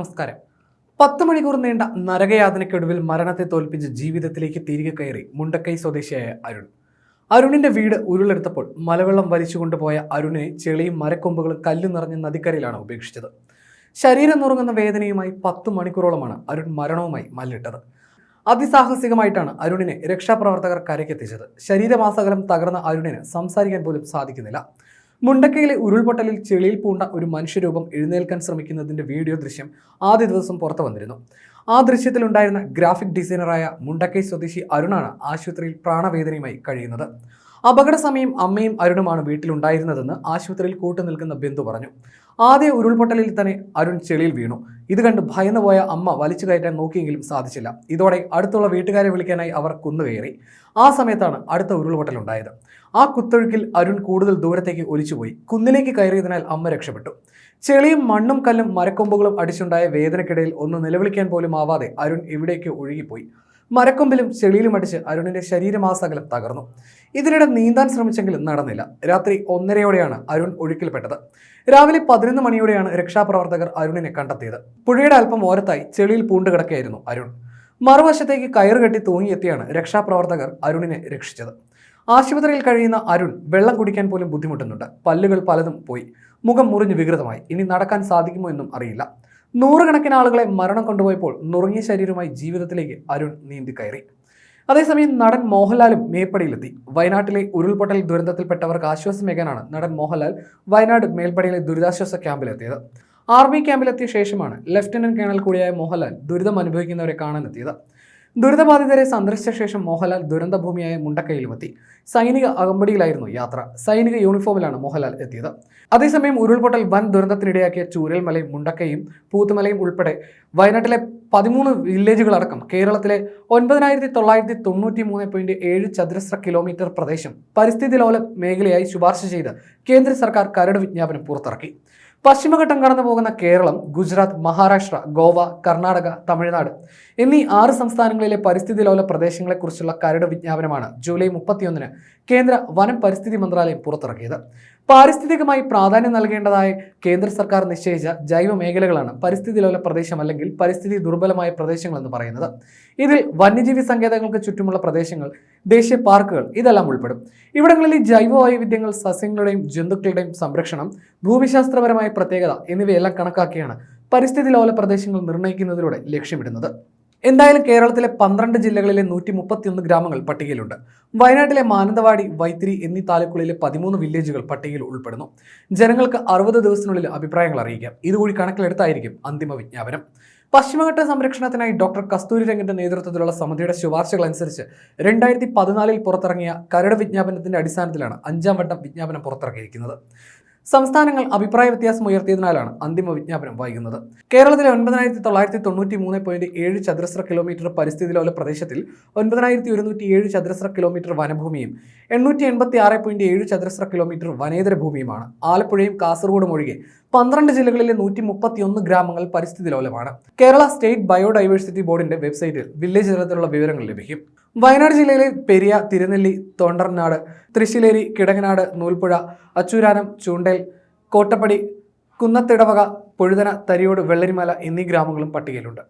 നമസ്കാരം. പത്ത് മണിക്കൂർ നീണ്ട നരകയാതനയ്ക്കൊടുവിൽ മരണത്തെ തോൽപ്പിച്ച് ജീവിതത്തിലേക്ക് തിരികെ കയറി മുണ്ടക്കൈ സ്വദേശിയായ അരുൺ. അരുണിന്റെ വീട് ഉരുളെടുത്തപ്പോൾ മലവെള്ളം വലിച്ചു കൊണ്ടുപോയ അരുണിനെ ചെളിയും മരക്കൊമ്പുകളും കല്ലു നിറഞ്ഞ നദിക്കരയിലാണ് ഉപേക്ഷിച്ചത്. ശരീരം നുറുങ്ങുന്ന വേദനയുമായി പത്ത് മണിക്കൂറോളമാണ് അരുൺ മരണവുമായി മല്ലിട്ടത്. അതിസാഹസികമായിട്ടാണ് അരുണിനെ രക്ഷാപ്രവർത്തകർ കരയ്ക്കെത്തിച്ചത്. ശരീരമാസകലം തകർന്ന അരുണിന് സംസാരിക്കാൻ പോലും സാധിക്കുന്നില്ല. മുണ്ടക്കയിലെ ഉരുൾപൊട്ടലിൽ ചെളിയിൽ പൂണ്ട ഒരു മനുഷ്യരൂപം എഴുന്നേൽക്കാൻ ശ്രമിക്കുന്നതിന്റെ വീഡിയോ ദൃശ്യം ആദ്യ ദിവസം പുറത്തു വന്നിരുന്നു. ആ ദൃശ്യത്തിലുണ്ടായിരുന്ന ഗ്രാഫിക് ഡിസൈനറായ മുണ്ടക്കൈ സ്വദേശി അരുണാണ് ആശുപത്രിയിൽ പ്രാണവേദനയുമായി കഴിയുന്നത്. അപകട സമയം അമ്മയും അരുണുമാണ് വീട്ടിലുണ്ടായിരുന്നതെന്ന് ആശുപത്രിയിൽ കൂട്ടുനിൽക്കുന്ന ബന്ധു പറഞ്ഞു. ആദ്യ ഉരുൾപൊട്ടലിൽ തന്നെ അരുൺ ചെളിയിൽ വീണു. ഇത് കണ്ട് ഭയന്നു പോയ അമ്മ വലിച്ചു കയറ്റാൻ നോക്കിയെങ്കിലും സാധിച്ചില്ല. ഇതോടെ അടുത്തുള്ള വീട്ടുകാരെ വിളിക്കാനായി അവർ കുന്നുകയറി ആ സമയത്താണ് അടുത്ത ഉരുൾപൊട്ടലുണ്ടായത് ആ കുത്തൊഴുക്കിൽ അരുൺ കൂടുതൽ ദൂരത്തേക്ക് ഒലിച്ചുപോയി. കുന്നിലേക്ക് കയറിയതിനാൽ അമ്മ രക്ഷപ്പെട്ടു. ചെളിയും മണ്ണും കല്ലും മരക്കൊമ്പുകളും അടിച്ചുണ്ടായ വേദനക്കിടയിൽ ഒന്ന് നിലവിളിക്കാൻ പോലും ആവാതെ അരുൺ ഇവിടേക്ക് ഒഴുകിപ്പോയി. മരക്കൊമ്പിലും ചെളിയിലും അടിച്ച് അരുണിന്റെ ശരീരമാസകലം തകർന്നു. ഇതിനിടെ നീന്താൻ ശ്രമിച്ചെങ്കിലും നടന്നില്ല. രാത്രി ഒന്നരയോടെയാണ് അരുൺ ഒഴുക്കിൽപ്പെട്ടത്. രാവിലെ പതിനൊന്ന് മണിയോടെയാണ് രക്ഷാപ്രവർത്തകർ അരുണിനെ കണ്ടെത്തിയത്. പുഴയുടെ അല്പം ഓരത്തായി ചെളിയിൽ പൂണ്ടുകിടക്കുകയായിരുന്നു അരുൺ. മറുവശത്തേക്ക് കയറുകെട്ടി തൂങ്ങിയെത്തിയാണ് രക്ഷാപ്രവർത്തകർ അരുണിനെ രക്ഷിച്ചത്. ആശുപത്രിയിൽ കഴിയുന്ന അരുൺ വെള്ളം കുടിക്കാൻ പോലും ബുദ്ധിമുട്ടുന്നുണ്ട്. പല്ലുകൾ പലതും പോയി. മുഖം മുറിഞ്ഞ് വികൃതമായി. ഇനി നടക്കാൻ സാധിക്കുമോ എന്നും അറിയില്ല. നൂറുകണക്കിന് ആളുകളെ മരണം കൊണ്ടുപോയപ്പോൾ നുറുങ്ങിയ ശരീരവുമായി ജീവിതത്തിലേക്ക് അരുൺ നീന്തി കയറി. അതേസമയം നടൻ മോഹൻലാലും മേൽപ്പടിയിലെത്തി. വയനാട്ടിലെ ഉരുൾപൊട്ടൽ ദുരന്തത്തിൽപ്പെട്ടവർക്ക് ആശ്വാസമേകാനാണ് നടൻ മോഹൻലാൽ വയനാട് മേൽപ്പടിയിലെ ദുരിതാശ്വാസ ക്യാമ്പിലെത്തിയത്. ആർമി ക്യാമ്പിലെത്തിയ ശേഷമാണ് ലഫ്റ്റനന്റ് കേണൽ കൂടിയായ മോഹൻലാൽ ദുരിതം അനുഭവിക്കുന്നവരെ കാണാനെത്തിയത്. ദുരിതബാധിതരെ സന്ദർശിച്ച ശേഷം മോഹൻലാൽ ദുരന്തഭൂമിയായ മുണ്ടക്കയിലുമെത്തി. സൈനിക അകമ്പടിയിലായിരുന്നു യാത്ര. സൈനിക യൂണിഫോമിലാണ് മോഹൻലാൽ എത്തിയത്. അതേസമയം ഉരുൾപൊട്ടൽ വൻ ദുരന്തത്തിനിടയാക്കിയ ചൂരൽമലയും മുണ്ടക്കയും പൂത്തുമലയും ഉൾപ്പെടെ വയനാട്ടിലെ പതിമൂന്ന് വില്ലേജുകളടക്കം കേരളത്തിലെ ഒൻപതിനായിരത്തി തൊള്ളായിരത്തി തൊണ്ണൂറ്റി മൂന്ന് പോയിന്റ് ഏഴ് ചതുരശ്ര കിലോമീറ്റർ പ്രദേശം പരിസ്ഥിതി ലോല മേഖലയായി ശുപാർശ ചെയ്ത് കേന്ദ്ര സർക്കാർ കരട് വിജ്ഞാപനം പുറത്തിറക്കി. പശ്ചിമഘട്ടം കടന്നു പോകുന്ന കേരളം ഗുജറാത്ത് മഹാരാഷ്ട്ര ഗോവ കർണാടക തമിഴ്നാട് എന്നീ ആറ് സംസ്ഥാനങ്ങളിലെ പരിസ്ഥിതി ലോല പ്രദേശങ്ങളെക്കുറിച്ചുള്ള കരട് വിജ്ഞാപനമാണ് ജൂലൈ മുപ്പത്തിയൊന്നിന് കേന്ദ്ര വനം പരിസ്ഥിതി മന്ത്രാലയം പുറത്തിറക്കിയത്. പാരിസ്ഥിതികമായി പ്രാധാന്യം നൽകേണ്ടതായ കേന്ദ്ര സർക്കാർ നിശ്ചയിച്ച ജൈവ മേഖലകളാണ് പരിസ്ഥിതി ലോല പ്രദേശം അല്ലെങ്കിൽ പരിസ്ഥിതി ദുർബലമായ പ്രദേശങ്ങൾ എന്ന് പറയുന്നത്. ഇതിൽ വന്യജീവി സങ്കേതങ്ങൾക്ക് ചുറ്റുമുള്ള പ്രദേശങ്ങൾ ദേശീയ പാർക്കുകൾ ഇതെല്ലാം ഉൾപ്പെടും. ഇവിടങ്ങളിൽ ജൈവ വൈവിധ്യങ്ങൾ സസ്യങ്ങളുടെയും ജന്തുക്കളുടെയും സംരക്ഷണം ഭൂമിശാസ്ത്രപരമായ പ്രത്യേകത എന്നിവയെല്ലാം കണക്കാക്കിയാണ് പരിസ്ഥിതി ലോല പ്രദേശങ്ങൾ നിർണയിക്കുന്നതിലൂടെ ലക്ഷ്യമിടുന്നത്. എന്തായാലും കേരളത്തിലെ പന്ത്രണ്ട് ജില്ലകളിലെ നൂറ്റി മുപ്പത്തിയൊന്ന് ഗ്രാമങ്ങൾ പട്ടികയിലുണ്ട്. വയനാട്ടിലെ മാനന്തവാടി വൈത്തിരി എന്നീ താലൂക്കുകളിലെ പതിമൂന്ന് വില്ലേജുകൾ പട്ടികയിൽ ഉൾപ്പെടുന്നു. ജനങ്ങൾക്ക് അറുപത് ദിവസത്തിനുള്ളിൽ അഭിപ്രായങ്ങൾ അറിയിക്കാം. ഇതുകൂടി കണക്കിലെടുത്തായിരിക്കും അന്തിമ വിജ്ഞാപനം. പശ്ചിമഘട്ട സംരക്ഷണത്തിനായി ഡോക്ടർ കസ്തൂരി രംഗന്റെ നേതൃത്വത്തിലുള്ള സമിതിയുടെ ശുപാർശകൾ അനുസരിച്ച് രണ്ടായിരത്തി പതിനാലിൽ പുറത്തിറങ്ങിയ കരട് വിജ്ഞാപനത്തിന്റെ അടിസ്ഥാനത്തിലാണ് അഞ്ചാം വട്ടം വിജ്ഞാപനം പുറത്തിറക്കിയിരിക്കുന്നത് സംസ്ഥാനങ്ങൾ അഭിപ്രായ വ്യത്യാസം ഉയർത്തിയതിനാലാണ് അന്തിമ വിജ്ഞാപനം വൈകുന്നത്. കേരളത്തിലെ ഒൻപതിനായിരത്തി തൊള്ളായിരത്തി തൊണ്ണൂറ്റി മൂന്ന് പോയിന്റ് ഏഴ് ചതുരശ്ര കിലോമീറ്റർ പരിസ്ഥിതി ലോല പ്രദേശത്തിൽ ഒൻപതിനായിരത്തി ഒരുന്നൂറ്റി ഏഴ് ചതുരശ്ര കിലോമീറ്റർ വനഭൂമിയും എണ്ണൂറ്റി എൺപത്തി ആറ് പോയിന്റ് ഏഴ് ചതുരശ്ര കിലോമീറ്റർ വനേതര ഭൂമിയുമാണ്. ആലപ്പുഴയും കാസർഗോഡും ഒഴികെ പന്ത്രണ്ട് ജില്ലകളിലെ നൂറ്റി മുപ്പത്തിയൊന്ന് ഗ്രാമങ്ങൾ പരിസ്ഥിതി ലോലമാണ് കേരള സ്റ്റേറ്റ് ബയോഡൈവേഴ്സിറ്റി ബോർഡിന്റെ വെബ്സൈറ്റിൽ വില്ലേജ് തലത്തിലുള്ള വിവരങ്ങൾ ലഭിക്കും. വയനാട് ജില്ലയിലെ പെരിയ തിരുനെല്ലി തൊണ്ടർനാട് തൃശ്ശിലേരി കിടങ്ങനാട് നൂൽപ്പുഴ അച്ചൂരാനം ചൂണ്ടൽ കോട്ടപ്പടി കുന്നത്തിടവക പൊഴുതന തരിയോട് വെള്ളരിമല എന്നീ ഗ്രാമങ്ങളും പട്ടികയിലുണ്ട്.